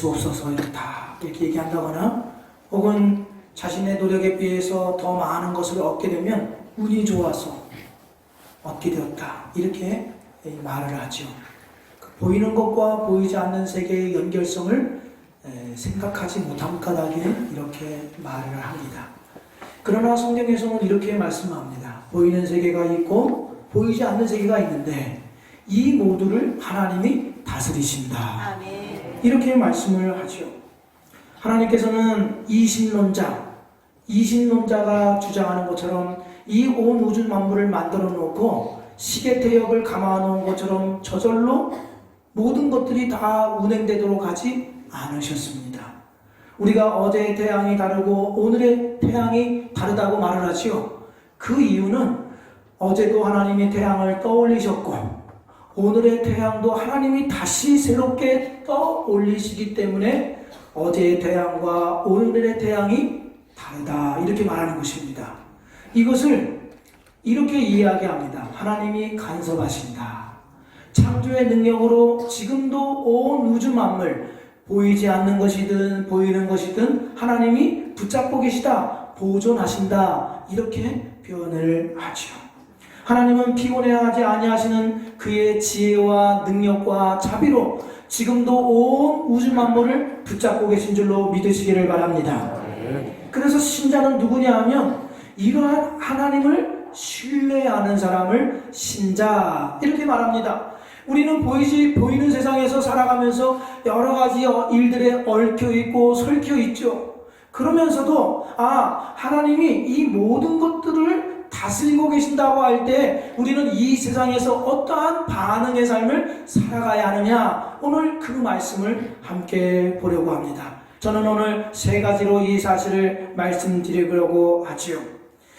수 없어서 이렇다 이렇게 얘기한다거나 혹은 자신의 노력에 비해서 더 많은 것을 얻게 되면 운이 좋아서 얻게 되었다 이렇게 말을 하죠. 그 보이는 것과 보이지 않는 세계의 연결성을 에, 생각하지 못한 까닭에 이렇게 말을 합니다. 그러나 성경에서는 이렇게 말씀합니다. 보이는 세계가 있고 보이지 않는 세계가 있는데 이 모두를 하나님이 다스리신다. 아멘. 이렇게 말씀을 하죠. 하나님께서는 이신론자, 이신론자가 주장하는 것처럼 이 온 우주 만물을 만들어 놓고 시계 태엽을 감아 놓은 것처럼 저절로 모든 것들이 다 운행되도록 하지 않으셨습니다. 우리가 어제의 태양이 다르고 오늘의 태양이 다르다고 말을 하지요. 그 이유는 어제도 하나님이 태양을 떠올리셨고 오늘의 태양도 하나님이 다시 새롭게 떠올리시기 때문에 어제의 태양과 오늘의 태양이 다르다 이렇게 말하는 것입니다. 이것을 이렇게 이야기합니다. 하나님이 간섭하신다. 창조의 능력으로 지금도 온 우주 만물 보이지 않는 것이든 보이는 것이든 하나님이 붙잡고 계시다. 보존하신다. 이렇게 표현을 하죠. 하나님은 피곤해하지 아니하시는 그의 지혜와 능력과 자비로 지금도 온 우주 만물을 붙잡고 계신 줄로 믿으시기를 바랍니다. 그래서 신자는 누구냐 하면 이러한 하나님을 신뢰하는 사람을 신자 이렇게 말합니다. 우리는 보이지 보이는 세상에서 살아가면서 여러 가지 일들에 얽혀 있고 설켜 있죠. 그러면서도 아 하나님이 이 모든 것들을 다스리고 계신다고 할 때 우리는 이 세상에서 어떠한 반응의 삶을 살아가야 하느냐 오늘 그 말씀을 함께 보려고 합니다. 저는 오늘 세 가지로 이 사실을 말씀드리려고 하지요.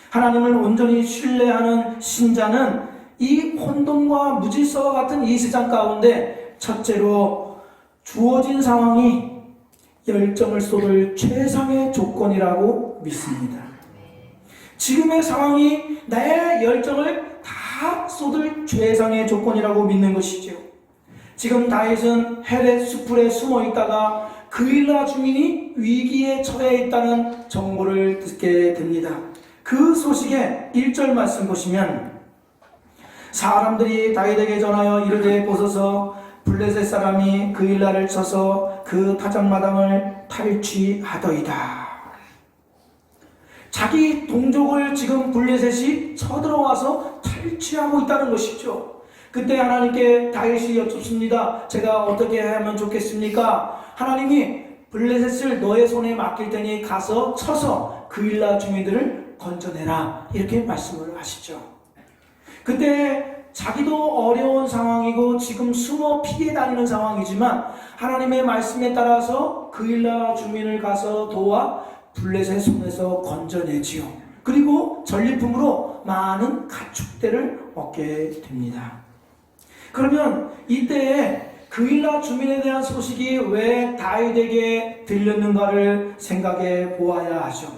하나님을 온전히 신뢰하는 신자는 이 혼돈과 무질서와 같은 이 세상 가운데 첫째로 주어진 상황이 열정을 쏟을 최상의 조건이라고 믿습니다. 지금의 상황이 내 열정을 다 쏟을 최상의 조건이라고 믿는 것이죠. 지금 다윗은 헬의 수풀에 숨어 있다가 그일라 주민이 위기에 처해 있다는 정보를 듣게 됩니다. 그 소식에 1절 말씀 보시면 사람들이 다윗에게 전하여 이르되 보소서 블레셋 사람이 그일라를 쳐서 그 타작마당을 탈취하더이다. 자기 동족을 지금 블레셋이 쳐들어와서 탈취하고 있다는 것이죠. 그때 하나님께 다윗이 여쭙습니다. 제가 어떻게 하면 좋겠습니까? 하나님이 블레셋을 너의 손에 맡길 테니 가서 쳐서 그일라 주민들을 건져내라. 이렇게 말씀을 하시죠. 그때 자기도 어려운 상황이고 지금 숨어 피해 다니는 상황이지만 하나님의 말씀에 따라서 그일라 주민을 가서 도와 블레셋 손에서 건져내지요. 그리고 전리품으로 많은 가축대를 얻게 됩니다. 그러면 이때에 그일라 주민에 대한 소식이 왜 다윗에게 들렸는가를 생각해 보아야 하죠.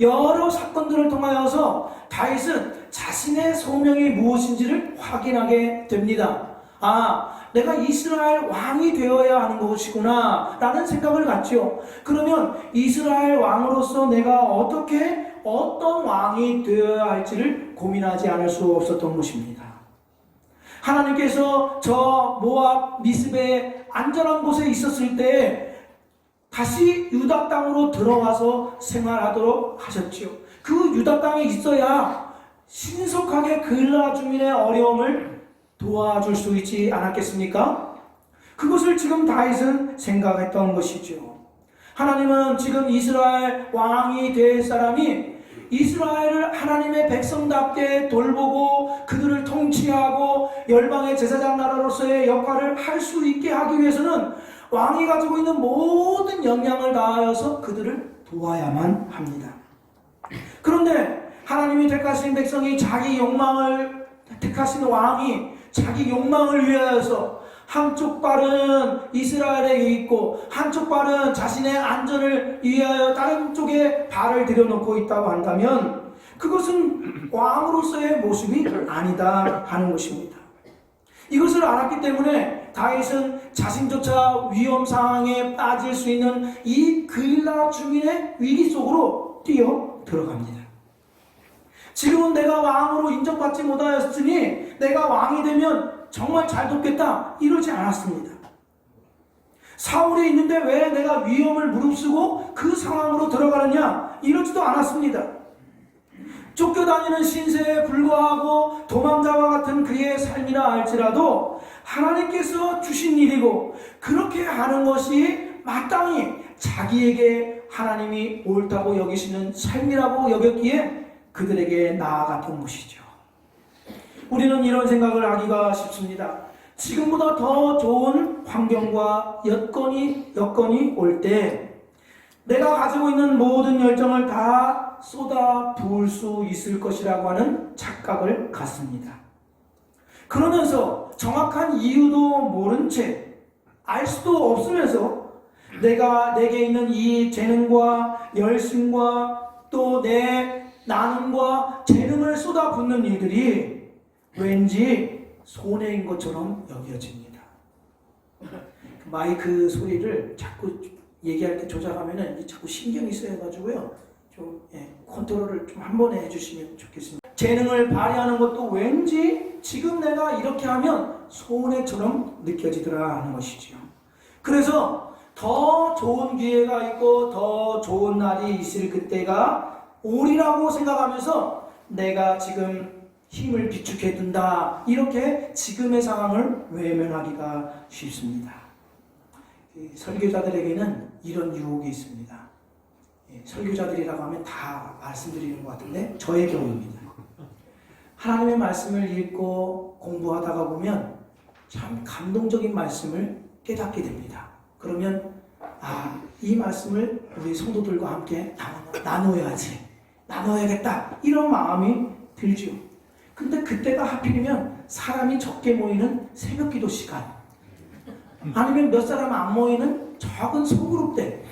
여러 사건들을 통하여서 다윗은 자신의 소명이 무엇인지를 확인하게 됩니다. 아, 내가 이스라엘 왕이 되어야 하는 것이구나 라는 생각을 갖죠. 그러면 이스라엘 왕으로서 내가 어떻게 어떤 왕이 되어야 할지를 고민하지 않을 수 없었던 것입니다. 하나님께서 저 모압 미스베의 안전한 곳에 있었을 때 다시 유다 땅으로 들어와서 생활하도록 하셨지요. 그 유다 땅에 있어야 신속하게 그일라 주민의 어려움을 도와줄 수 있지 않았겠습니까? 그것을 지금 다윗은 생각했던 것이죠. 하나님은 지금 이스라엘 왕이 될 사람이 이스라엘을 하나님의 백성답게 돌보고 그들을 통치하고 열방의 제사장 나라로서의 역할을 할 수 있게 하기 위해서는 왕이 가지고 있는 모든 역량을 다하여서 그들을 도와야만 합니다. 그런데 하나님이 택하신 백성이 자기 욕망을 택하신 왕이 자기 욕망을 위하여서 한쪽 발은 이스라엘에 있고 한쪽 발은 자신의 안전을 위하여 다른 쪽에 발을 들여놓고 있다고 한다면 그것은 왕으로서의 모습이 아니다 하는 것입니다. 이것을 알았기 때문에 다윗은 자신조차 위험 상황에 빠질 수 있는 이 그일라 주민의 위기 속으로 뛰어 들어갑니다. 지금은 내가 왕으로 인정받지 못하였으니 내가 왕이 되면 정말 잘 돕겠다 이러지 않았습니다. 사울이 있는데 왜 내가 위험을 무릅쓰고 그 상황으로 들어가느냐 이러지도 않았습니다. 쫓겨다니는 신세에 불과하고 도망자와 같은 그의 삶이라 할지라도 하나님께서 주신 일이고 그렇게 하는 것이 마땅히 자기에게 하나님이 옳다고 여기시는 삶이라고 여겼기에 그들에게 나아갔던 것이죠. 우리는 이런 생각을 하기가 쉽습니다. 지금보다 더 좋은 환경과 여건이 여건이 올 때 내가 가지고 있는 모든 열정을 다 쏟아 부을 수 있을 것이라고 하는 착각을 갖습니다. 그러면서 정확한 이유도 모른 채 알 수도 없으면서 내가 내게 있는 이 재능과 열심과 또 내 나눔과 재능을 쏟아붓는 일들이 왠지 손해인 것처럼 여겨집니다. 마이크 소리를 자꾸 얘기할 때 조작하면은 자꾸 신경이 쓰여가지고요. 좀 예, 컨트롤을 좀 한 번에 해주시면 좋겠습니다. 재능을 발휘하는 것도 왠지 지금 내가 이렇게 하면 손해처럼 느껴지더라 하는 것이지요. 그래서 더 좋은 기회가 있고 더 좋은 날이 있을 그때가 오리라고 생각하면서 내가 지금 힘을 비축해 둔다. 이렇게 지금의 상황을 외면하기가 쉽습니다. 이 설교자들에게는 이런 유혹이 있습니다. 예, 설교자들이라고 하면 다 말씀드리는 것 같은데 저의 경우입니다. 하나님의 말씀을 읽고 공부하다가 보면 참 감동적인 말씀을 깨닫게 됩니다. 그러면 아, 이 말씀을 우리 성도들과 함께 나눠야지. 나눠야겠다. 이런 마음이 들죠. 근데 그때가 하필이면 사람이 적게 모이는 새벽 기도 시간. 아니면 몇 사람 안 모이는 적은 소그룹 때.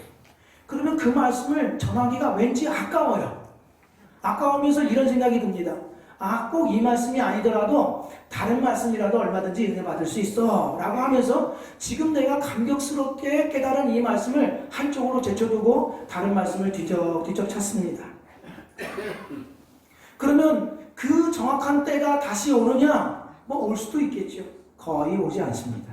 그러면 그 말씀을 전하기가 왠지 아까워요. 아까우면서 이런 생각이 듭니다. 아, 꼭 이 말씀이 아니더라도 다른 말씀이라도 얼마든지 은혜 받을 수 있어. 라고 하면서 지금 내가 감격스럽게 깨달은 이 말씀을 한쪽으로 제쳐두고 다른 말씀을 뒤적, 뒤적 찾습니다. 그러면 그 정확한 때가 다시 오느냐? 뭐 올 수도 있겠죠. 거의 오지 않습니다.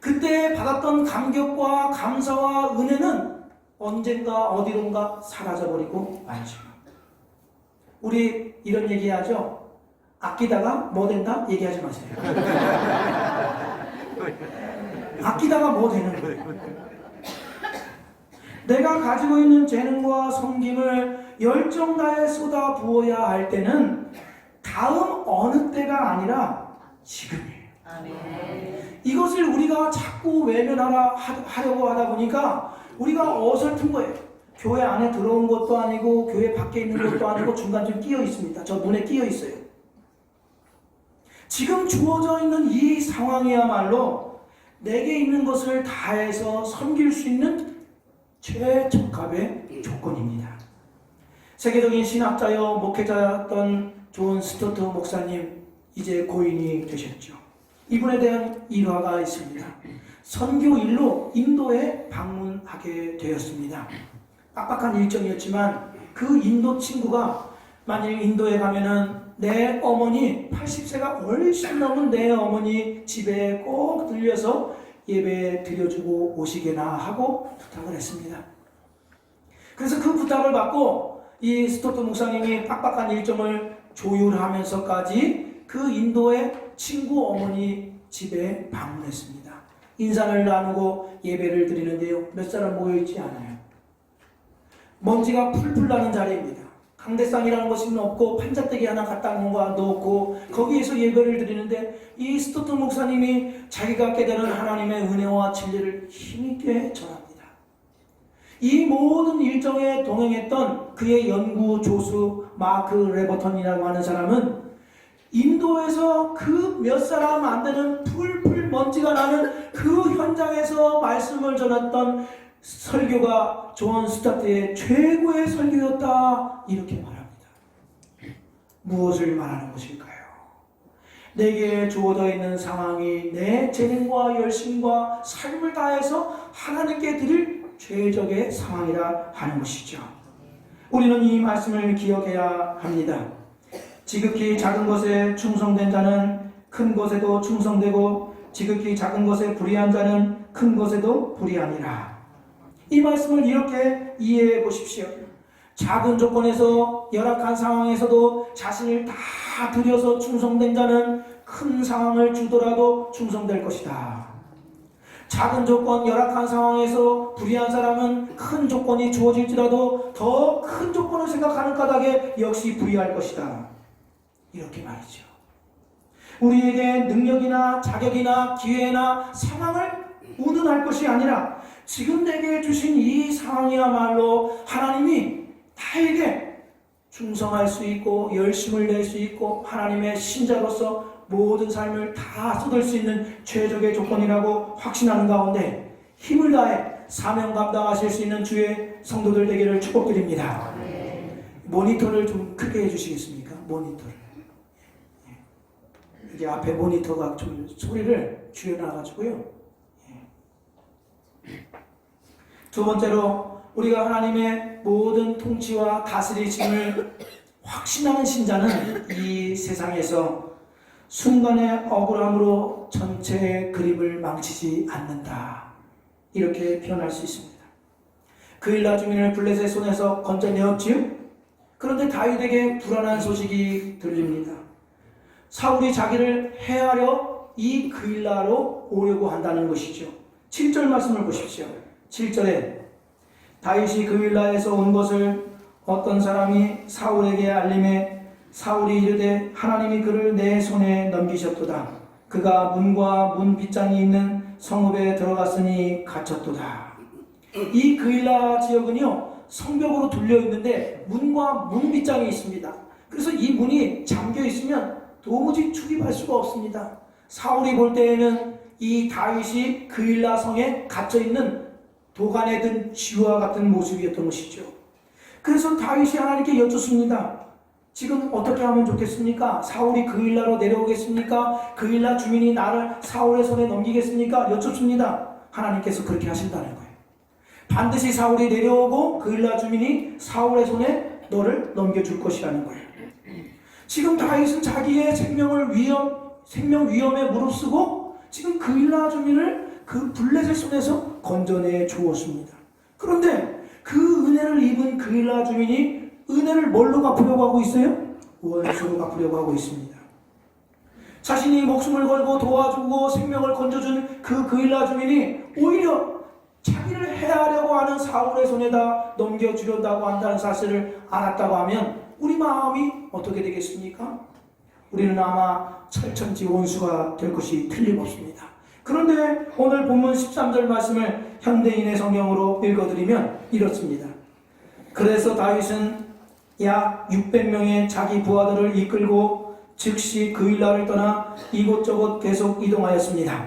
그때 받았던 감격과 감사와 은혜는 언젠가 어디론가 사라져버리고 말죠. 우리 이런 얘기하죠. 아끼다가 뭐 된다? 얘기하지 마세요. 아끼다가 뭐 되는 거예요. 내가 가지고 있는 재능과 섬김을 열정 다해 쏟아 부어야 할 때는 다음 어느 때가 아니라 지금이에요. 이것을 우리가 자꾸 외면하라 하려고 하다 보니까 우리가 어설픈 거예요. 교회 안에 들어온 것도 아니고 교회 밖에 있는 것도 아니고 중간 좀 끼어 있습니다. 저 눈에 끼어 있어요. 지금 주어져 있는 이 상황이야말로 내게 있는 것을 다해서 섬길 수 있는 최적합의 조건입니다. 세계적인 신학자여 목회자였던 존 스토트 목사님 이제 고인이 되셨죠. 이분에 대한 일화가 있습니다. 선교 일로 인도에 방문하게 되었습니다. 빡빡한 일정이었지만 그 인도 친구가 만일 인도에 가면은 내 어머니 80세가 훨씬 넘은 내 어머니 집에 꼭 들려서 예배 드려주고 오시게나 하고 부탁을 했습니다. 그래서 그 부탁을 받고 이 스토트 목사님이 빡빡한 일정을 조율하면서까지 그 인도의 친구 어머니 집에 방문했습니다. 인사를 나누고 예배를 드리는데요. 몇 사람 모여있지 않아요. 먼지가 풀풀 나는 자리입니다. 강대상이라는 것이 없고 판자대기 하나 갖다 놓고 거기에서 예배를 드리는데 이 스토트 목사님이 자기가 깨달은 하나님의 은혜와 진리를 힘있게 전합니다. 이 모든 일정에 동행했던 그의 연구 조수 마크 레버턴이라고 하는 사람은 인도에서 그 몇 사람 안 되는 풀풀 먼지가 나는 그 현장에서 말씀을 전했던 설교가 존 스타트의 최고의 설교였다 이렇게 말합니다. 무엇을 말하는 것일까요? 내게 주어져 있는 상황이 내 재능과 열심과 삶을 다해서 하나님께 드릴 최적의 상황이라 하는 것이죠. 우리는 이 말씀을 기억해야 합니다. 지극히 작은 것에 충성된 자는 큰 것에도 충성되고 지극히 작은 것에 불의한 자는 큰 것에도 불의하니라. 이 말씀을 이렇게 이해해 보십시오. 작은 조건에서 열악한 상황에서도 자신을 다 들여서 충성된 자는 큰 상황을 주더라도 충성될 것이다. 작은 조건, 열악한 상황에서 불의한 사람은 큰 조건이 주어질지라도 더 큰 조건을 생각하는 까닭에 역시 불의할 것이다. 이렇게 말이죠. 우리에게 능력이나 자격이나 기회나 상황을 운운할 것이 아니라 지금 내게 주신 이 상황이야말로 하나님이 나에게 충성할 수 있고 열심을 낼 수 있고 하나님의 신자로서 모든 삶을 다 쏟을 수 있는 최적의 조건이라고 확신하는 가운데 힘을 다해 사명 감당하실 수 있는 주의 성도들 되기를 축복드립니다. 모니터를 좀 크게 해주시겠습니까? 모니터를. 예. 여기 앞에 모니터가 좀 소리를 줄여놔가지고요. 예. 두 번째로 우리가 하나님의 모든 통치와 다스리심을 확신하는 신자는 이 세상에서 순간의 억울함으로 전체의 그림을 망치지 않는다. 이렇게 표현할 수 있습니다. 그일라 주민을 블레셋 손에서 건져내었지요. 그런데 다윗에게 불안한 소식이 들립니다. 사울이 자기를 해하려 이 그일라로 오려고 한다는 것이죠. 7절 말씀을 보십시오. 7절에 다윗이 그일라에서 온 것을 어떤 사람이 사울에게 알림해 사울이 이르되 하나님이 그를 내 손에 넘기셨도다. 그가 문과 문 빗장이 있는 성읍에 들어갔으니 갇혔도다. 이 그일라 지역은요 성벽으로 둘려 있는데 문과 문 빗장이 있습니다. 그래서 이 문이 잠겨 있으면 도무지 출입할 수가 없습니다. 사울이 볼 때에는 이 다윗이 그일라 성에 갇혀 있는 도간에 든 쥐와 같은 모습이었던 것이죠. 그래서 다윗이 하나님께 여쭙습니다. 지금 어떻게 하면 좋겠습니까? 사울이 그일라로 내려오겠습니까? 그일라 주민이 나를 사울의 손에 넘기겠습니까? 여쭙습니다. 하나님께서 그렇게 하신다는 거예요. 반드시 사울이 내려오고 그일라 주민이 사울의 손에 너를 넘겨줄 것이라는 거예요. 지금 다윗은 자기의 생명을 위험, 생명 위험에 무릅쓰고 지금 그 일라 주민을 그 블레셋 손에서 건져내 주었습니다. 그런데 그 은혜를 입은 그 일라 주민이 은혜를 뭘로 갚으려고 하고 있어요? 원수로 갚으려고 하고 있습니다. 자신이 목숨을 걸고 도와주고 생명을 건져준 그 그일라 주민이 오히려 자기를 해하려고 하는 사울의 손에다 넘겨주려고 한다는 사실을 알았다고 하면 우리 마음이 어떻게 되겠습니까? 우리는 아마 철천지 원수가 될 것이 틀림없습니다. 그런데 오늘 본문 13절 말씀을 현대인의 성경으로 읽어드리면 이렇습니다. 그래서 다윗은 약 600명의 자기 부하들을 이끌고 즉시 그일라를 떠나 이곳저곳 계속 이동하였습니다.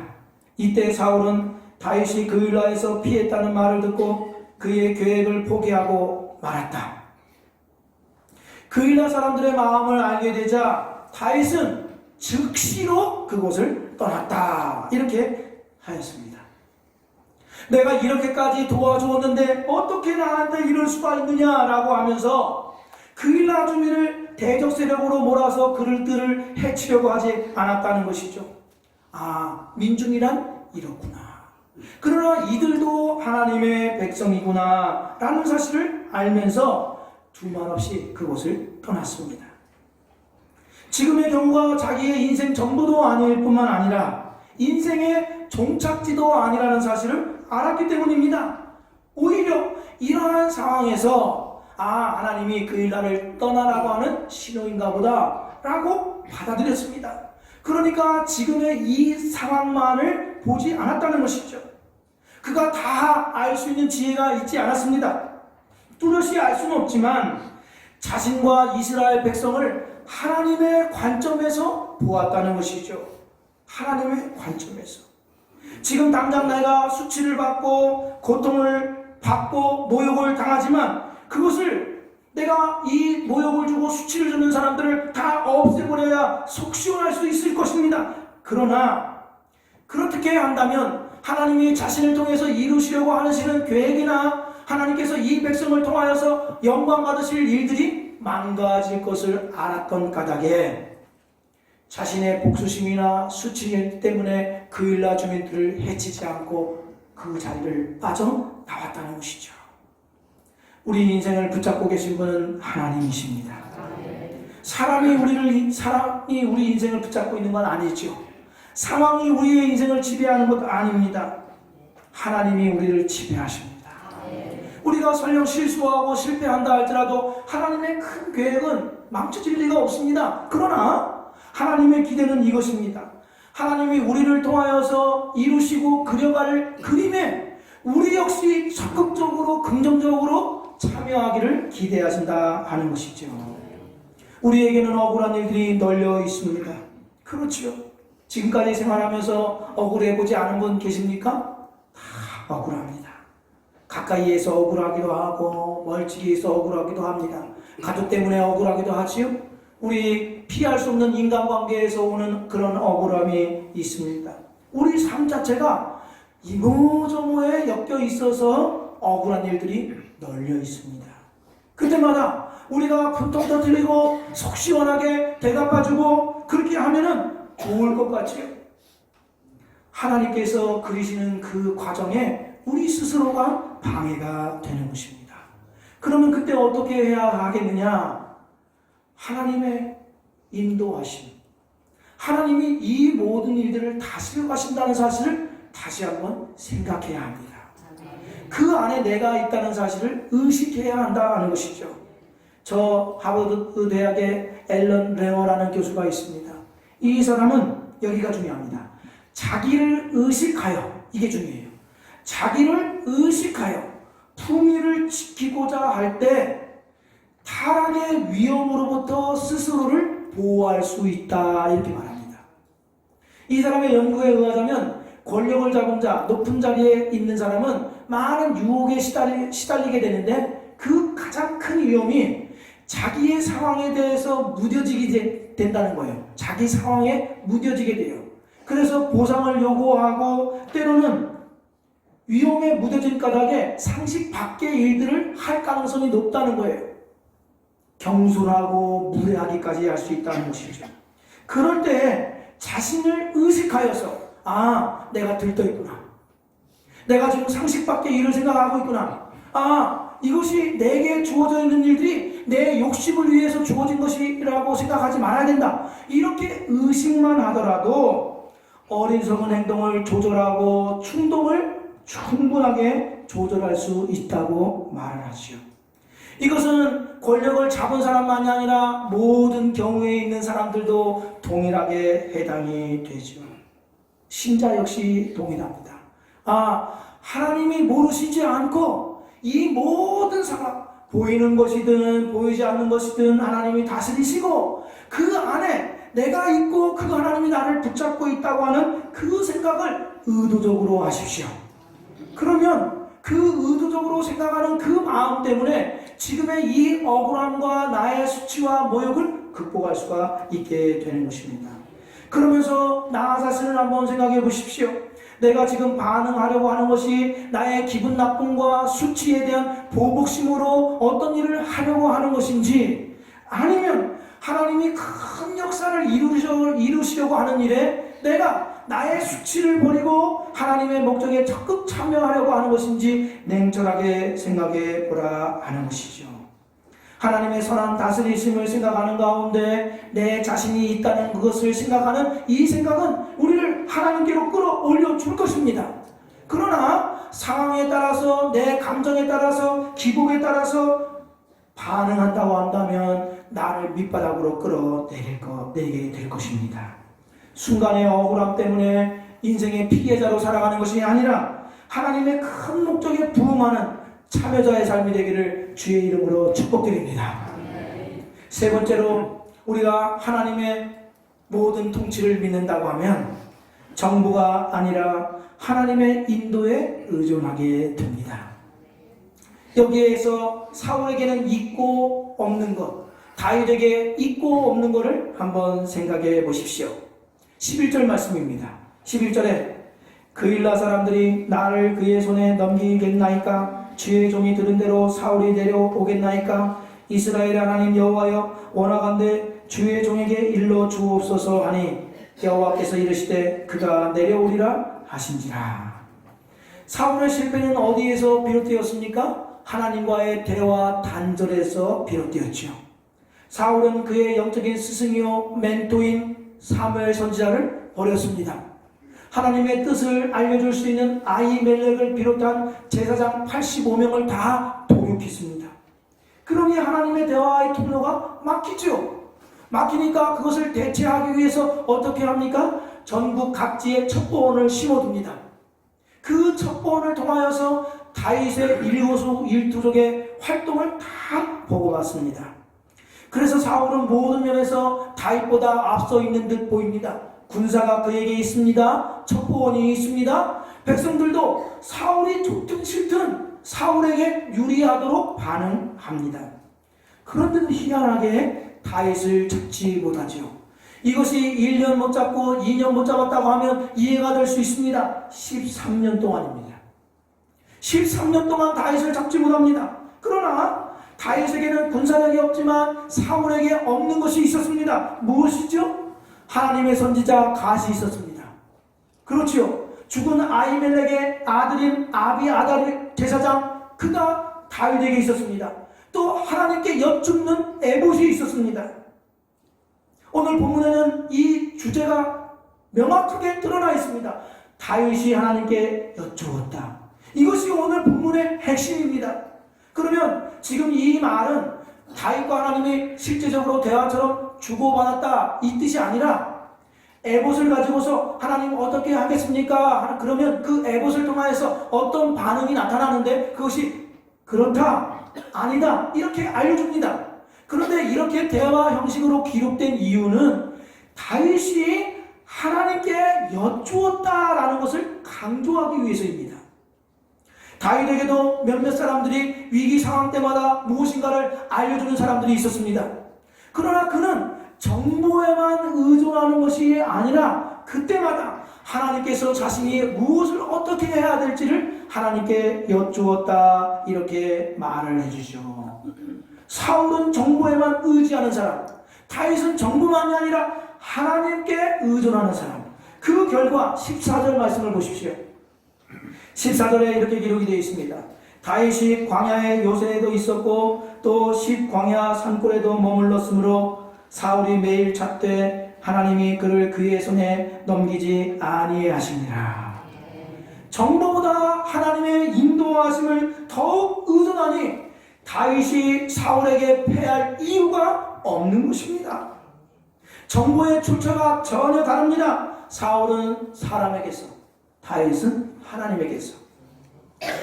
이때 사울은 다윗이 그일라에서 피했다는 말을 듣고 그의 계획을 포기하고 말았다. 그일라 사람들의 마음을 알게 되자 다윗은 즉시로 그곳을 떠났다. 이렇게 하였습니다. 내가 이렇게까지 도와주었는데 어떻게 나한테 이럴 수가 있느냐라고 하면서 그일라 주민을 대적 세력으로 몰아서 그들을 해치려고 하지 않았다는 것이죠. 아, 민중이란 이렇구나. 그러나 이들도 하나님의 백성이구나 라는 사실을 알면서 두말 없이 그곳을 떠났습니다. 지금의 경우가 자기의 인생 전부도 아닐 뿐만 아니라 인생의 종착지도 아니라는 사실을 알았기 때문입니다. 오히려 이러한 상황에서 아 하나님이 그 일날을 떠나라고 하는 신호인가 보다 라고 받아들였습니다. 그러니까 지금의 이 상황만을 보지 않았다는 것이죠. 그가 다 알 수 있는 지혜가 있지 않았습니다. 뚜렷이 알 수는 없지만 자신과 이스라엘 백성을 하나님의 관점에서 보았다는 것이죠. 하나님의 관점에서. 지금 당장 내가 수치를 받고 고통을 받고 모욕을 당하지만 그것을 내가 이 모욕을 주고 수치를 주는 사람들을 다 없애버려야 속 시원할 수 있을 것입니다. 그러나 그렇게 한다면 하나님이 자신을 통해서 이루시려고 하시는 계획이나 하나님께서 이 백성을 통하여서 영광 받으실 일들이 망가질 것을 알았던 까닭에 자신의 복수심이나 수치심 때문에 그 일라 주민들을 해치지 않고 그 자리를 빠져 나왔다는 것이죠. 우리 인생을 붙잡고 계신 분은 하나님이십니다. 사람이 우리를 사람이 우리 인생을 붙잡고 있는 건 아니죠. 상황이 우리의 인생을 지배하는 것 아닙니다. 하나님이 우리를 지배하십니다. 우리가 설령 실수하고 실패한다 할지라도 하나님의 큰 계획은 망쳐질 리가 없습니다. 그러나 하나님의 기대는 이것입니다. 하나님이 우리를 통하여서 이루시고 그려갈 그림에 우리 역시 적극적으로 긍정적으로 참여하기를 기대하신다 하는 것이죠. 우리에게는 억울한 일들이 널려 있습니다. 그렇죠. 지금까지 생활하면서 억울해 보지 않은 분 계십니까? 다 억울합니다. 가까이에서 억울하기도 하고 멀찍이에서 억울하기도 합니다. 가족 때문에 억울하기도 하지요. 우리 피할 수 없는 인간관계에서 오는 그런 억울함이 있습니다. 우리 삶 자체가 이모저모에 엮여 있어서 억울한 일들이 널려 있습니다. 그때마다 우리가 분통 터뜨리고 속 시원하게 대답해주고 그렇게 하면은 좋을 것 같지요. 하나님께서 그리시는 그 과정에 우리 스스로가 방해가 되는 것입니다. 그러면 그때 어떻게 해야 하겠느냐? 하나님의 인도하심. 하나님이 이 모든 일들을 다스려 가신다는 사실을 다시 한번 생각해야 합니다. 그 안에 내가 있다는 사실을 의식해야 한다는 것이죠. 저 하버드 대학의 앨런 레어라는 교수가 있습니다. 이 사람은 여기가 중요합니다. 자기를 의식하여 이게 중요해요. 자기를 의식하여 품위를 지키고자 할 때 타락의 위험으로부터 스스로를 보호할 수 있다 이렇게 말합니다. 이 사람의 연구에 의하자면 권력을 잡은 자, 높은 자리에 있는 사람은 많은 유혹에 시달리, 시달리게 되는데 그 가장 큰 위험이 자기의 상황에 대해서 무뎌지게 되- 된다는 거예요. 자기 상황에 무뎌지게 돼요. 그래서 보상을 요구하고 때로는 위험에 무뎌진 까닭에 상식 밖의 일들을 할 가능성이 높다는 거예요. 경솔하고 무례하기까지 할 수 있다는 것이죠. 그럴 때 자신을 의식하여서 아 내가 들떠 있구나. 내가 지금 상식 밖의 일을 생각하고 있구나. 아 이것이 내게 주어져 있는 일들이 내 욕심을 위해서 주어진 것이라고 생각하지 말아야 된다. 이렇게 의식만 하더라도 어리석은 행동을 조절하고 충동을 충분하게 조절할 수 있다고 말을 하지요. 이것은 권력을 잡은 사람만이 아니라 모든 경우에 있는 사람들도 동일하게 해당이 되죠. 신자 역시 동일합니다. 아, 하나님이 모르시지 않고 이 모든 상황, 보이는 것이든 보이지 않는 것이든 하나님이 다스리시고 그 안에 내가 있고 그 하나님이 나를 붙잡고 있다고 하는 그 생각을 의도적으로 하십시오. 그러면 그 의도적으로 생각하는 그 마음 때문에 지금의 이 억울함과 나의 수치와 모욕을 극복할 수가 있게 되는 것입니다. 그러면서 나 자신을 한번 생각해 보십시오. 내가 지금 반응하려고 하는 것이 나의 기분 나쁨과 수치에 대한 보복심으로 어떤 일을 하려고 하는 것인지 아니면 하나님이 큰 역사를 이루시려고, 하는 일에 내가 나의 수치를 버리고 하나님의 목적에 적극 참여하려고 하는 것인지 냉철하게 생각해 보라 하는 것이죠. 하나님의 선한 다스리심을 생각하는 가운데 내 자신이 있다는 그것을 생각하는 이 생각은 우리를 하나님께로 끌어올려 줄 것입니다. 그러나 상황에 따라서 내 감정에 따라서 기복에 따라서 반응한다고 한다면 나를 밑바닥으로 끌어내릴 거, 내게 될 것입니다. 순간의 억울함 때문에 인생의 피해자로 살아가는 것이 아니라 하나님의 큰 목적에 부응하는 참여자의 삶이 되기를 주의 이름으로 축복드립니다. 세 번째로 우리가 하나님의 모든 통치를 믿는다고 하면 정부가 아니라 하나님의 인도에 의존하게 됩니다. 여기에서 사울에게는 있고 없는 것, 다윗에게 있고 없는 것을 한번 생각해 보십시오. 11절 말씀입니다. 11절에 그일라 사람들이 나를 그의 손에 넘기겠나이까 주의 종이 들은 대로 사울이 내려오겠나이까 이스라엘 하나님 여호와여 원하간대 주의 종에게 일러 주옵소서 하니 여호와께서 이르시되 그가 내려오리라 하신지라 사울의 실패는 어디에서 비롯되었습니까? 하나님과의 대화 단절에서 비롯되었죠. 사울은 그의 영적인 스승이요 멘토인 사무엘 선지자를 버렸습니다. 하나님의 뜻을 알려줄 수 있는 아이멜렉을 비롯한 제사장 85명을 다 도륙했습니다. 그러니 하나님의 대화의 통로가 막히죠. 막히니까 그것을 대체하기 위해서 어떻게 합니까? 전국 각지에 첩보원을 심어둡니다. 그 첩보원을 통하여서 다윗의 일거수 일투족의 활동을 다 보고받습니다. 그래서 사울은 모든 면에서 다윗보다 앞서 있는 듯 보입니다. 군사가 그에게 있습니다. 첩보원이 있습니다. 백성들도 사울이 좋든 싫든 사울에게 유리하도록 반응합니다. 그런데 희한하게 다윗을 잡지 못하지요. 이것이 1년 못 잡고 2년 못 잡았다고 하면 이해가 될 수 있습니다. 13년 동안입니다. 13년 동안 다윗을 잡지 못합니다. 그러나 다윗에게는 군사력이 없지만 사울에게 없는 것이 있었습니다. 무엇이죠? 하나님의 선지자 갓이 있었습니다. 그렇지요. 죽은 아이멜렉의 아들인 아비 아다리 제사장 그가 다윗에게 있었습니다. 또 하나님께 여쭙는 에봇이 있었습니다. 오늘 본문에는 이 주제가 명확하게 드러나 있습니다. 다윗이 하나님께 여쭈었다. 이것이 오늘 본문의 핵심입니다. 그러면 지금 이 말은 다윗과 하나님이 실제적으로 대화처럼 주고받았다 이 뜻이 아니라 에봇을 가지고서 하나님 어떻게 하겠습니까? 그러면 그 에봇을 통하여서 어떤 반응이 나타나는데 그것이 그렇다 아니다 이렇게 알려줍니다. 그런데 이렇게 대화 형식으로 기록된 이유는 다윗이 하나님께 여쭈었다라는 것을 강조하기 위해서입니다. 다윗에게도 몇몇 사람들이 위기 상황 때마다 무엇인가를 알려주는 사람들이 있었습니다. 그러나 그는 정보에만 의존하는 것이 아니라 그때마다 하나님께서 자신이 무엇을 어떻게 해야 될지를 하나님께 여쭈었다 이렇게 말을 해주죠. 사울은 정보에만 의지하는 사람, 다윗은 정보만이 아니라 하나님께 의존하는 사람. 그 결과 14절 말씀을 보십시오. 14절에 이렇게 기록이 되어 있습니다. 다윗이 광야의 요새에도 있었고 또 십광야 산골에도 머물렀으므로 사울이 매일 찾되 하나님이 그를 그의 손에 넘기지 아니하시니라. 정보보다 하나님의 인도하심을 더욱 의존하니 다윗이 사울에게 패할 이유가 없는 것입니다. 정보의 출처가 전혀 다릅니다. 사울은 사람에게서, 다윗은 하나님에게서.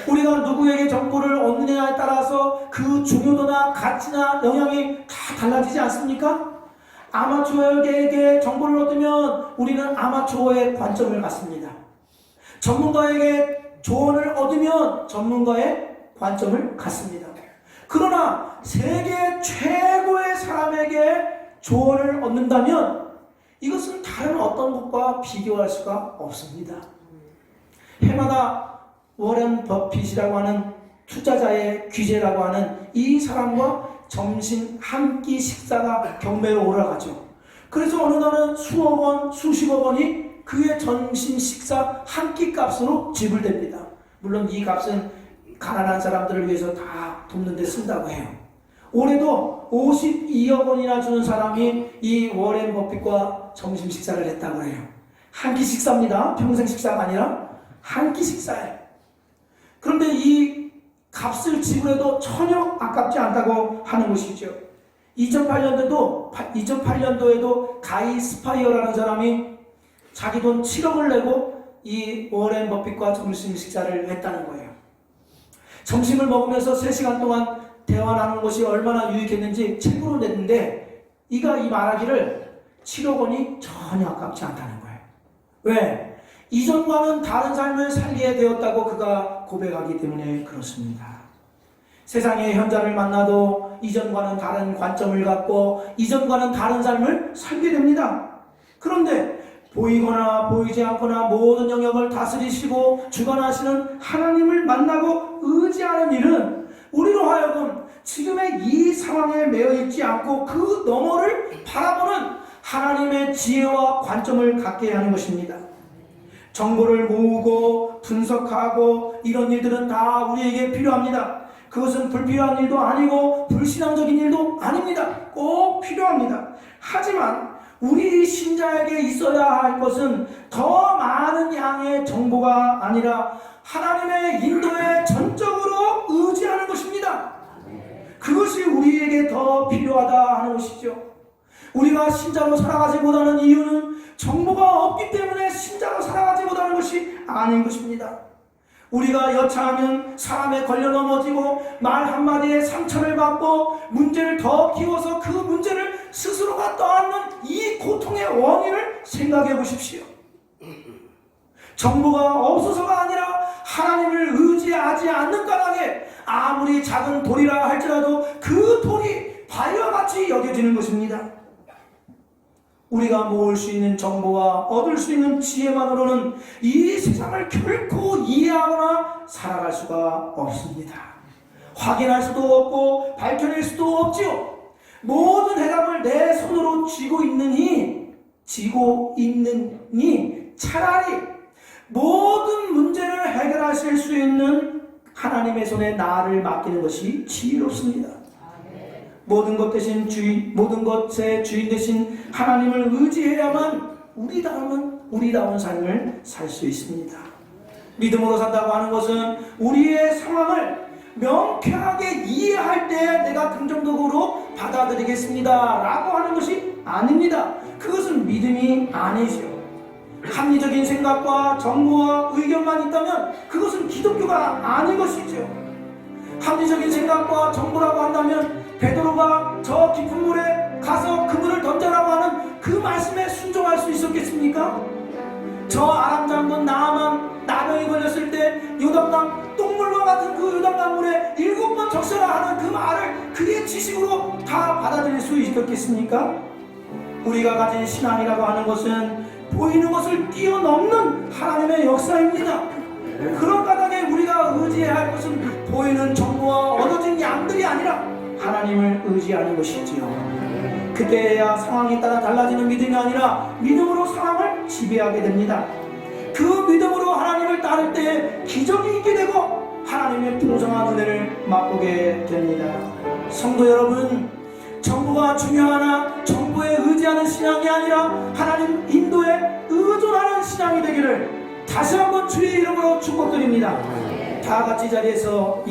우리가 누구에게 정보를 얻느냐에 따라서 그 중요도나 가치나 영향이 다 달라지지 않습니까? 아마추어에게 정보를 얻으면 우리는 아마추어의 관점을 갖습니다. 전문가에게 조언을 얻으면 전문가의 관점을 갖습니다. 그러나 세계 최고의 사람에게 조언을 얻는다면 이것은 다른 어떤 것과 비교할 수가 없습니다. 해마다 워렌 버핏이라고 하는 투자자의 귀재라고 하는 이 사람과 점심 한 끼 식사가 경매로 올라가죠. 그래서 어느 날은 수억 원, 수십억 원이 그의 점심 식사 한 끼 값으로 지불됩니다. 물론 이 값은 가난한 사람들을 위해서 다 돕는 데 쓴다고 해요. 올해도 52억 원이나 주는 사람이 이 워렌 버핏과 점심 식사를 했다고 해요. 한 끼 식사입니다. 평생 식사가 아니라 한 끼 식사예요. 그런데 이 값을 지불해도 전혀 아깝지 않다고 하는 것이죠. 2008년도도 2008년도에도 가이 스파이어라는 사람이 자기 돈 7억을 내고 이 워렌 버핏과 점심 식사를 했다는 거예요. 점심을 먹으면서 3시간 동안 대화 나누는 것이 얼마나 유익했는지 책으로 냈는데 이가 이 말하기를 7억 원이 전혀 아깝지 않다는 거예요. 왜? 이전과는 다른 삶을 살게 되었다고 그가 고백하기 때문에 그렇습니다. 세상의 현자를 만나도 이전과는 다른 관점을 갖고 이전과는 다른 삶을 살게 됩니다. 그런데 보이거나 보이지 않거나 모든 영역을 다스리시고 주관하시는 하나님을 만나고 의지하는 일은 우리로 하여금 지금의 이 상황에 매여 있지 않고 그 너머를 바라보는 하나님의 지혜와 관점을 갖게 하는 것입니다. 정보를 모으고 분석하고 이런 일들은 다 우리에게 필요합니다. 그것은 불필요한 일도 아니고 불신앙적인 일도 아닙니다. 꼭 필요합니다. 하지만 우리 신자에게 있어야 할 것은 더 많은 양의 정보가 아니라 하나님의 인도에 전적으로 의지하는 것입니다. 그것이 우리에게 더 필요하다 하는 것이죠. 우리가 신자로 살아가지 못하는 이유는 정보가 없기 때문에 신자로 살아가지 못하는 것이 아닌 것입니다. 우리가 여차하면 사람에 걸려 넘어지고 말 한마디에 상처를 받고 문제를 더 키워서 그 문제를 스스로가 떠안는 이 고통의 원인을 생각해 보십시오. 정보가 없어서가 아니라 하나님을 의지하지 않는 까닭에 아무리 작은 돌이라 할지라도 그 돌이 바위와 같이 여겨지는 것입니다. 우리가 모을 수 있는 정보와 얻을 수 있는 지혜만으로는 이 세상을 결코 이해하거나 살아갈 수가 없습니다. 확인할 수도 없고 밝혀낼 수도 없지요. 모든 해답을 내 손으로 쥐고 있느니, 쥐고 있느니 차라리 모든 문제를 해결하실 수 있는 하나님의 손에 나를 맡기는 것이 지혜롭습니다. 모든 것 대신 주인, 모든 것의 주인 대신 하나님을 의지해야만 우리다운, 우리다운 삶을 살 수 있습니다. 믿음으로 산다고 하는 것은 우리의 상황을 명쾌하게 이해할 때 내가 긍정적으로 받아들이겠습니다. 라고 하는 것이 아닙니다. 그것은 믿음이 아니죠. 합리적인 생각과 정보와 의견만 있다면 그것은 기독교가 아닌 것이죠. 합리적인 생각과 정보라고 한다면 베드로가 저 깊은 물에 가서 그물을 던져라고 하는 그 말씀에 순종할 수 있었겠습니까? 저 아람 장군 나아만 나병이 걸렸을 때 요단강 똥물과 같은 그 요단강 물에 일곱 번 적셔라 하는 그 말을 그의 지식으로 다 받아들일 수 있었겠습니까? 우리가 가진 신앙이라고 하는 것은 보이는 것을 뛰어넘는 하나님의 역사입니다. 그런 까닭에 우리가 의지해야 할 것은 보이는 정보와 얻어진 양들이 아니라 하나님을 의지하는 것이지요. 그때야 상황에 따라 달라지는 믿음이 아니라 믿음으로 상황을 지배하게 됩니다. 그 믿음으로 하나님을 따를 때 기적이 있게 되고 하나님의 풍성한 은혜를 맛보게 됩니다. 성도 여러분, 정보가 중요하나 정보에 의지하는 신앙이 아니라 하나님 인도에 의존하는 신앙이 되기를 다시 한번 주의 이름으로 축복드립니다. 다 같이 자리에서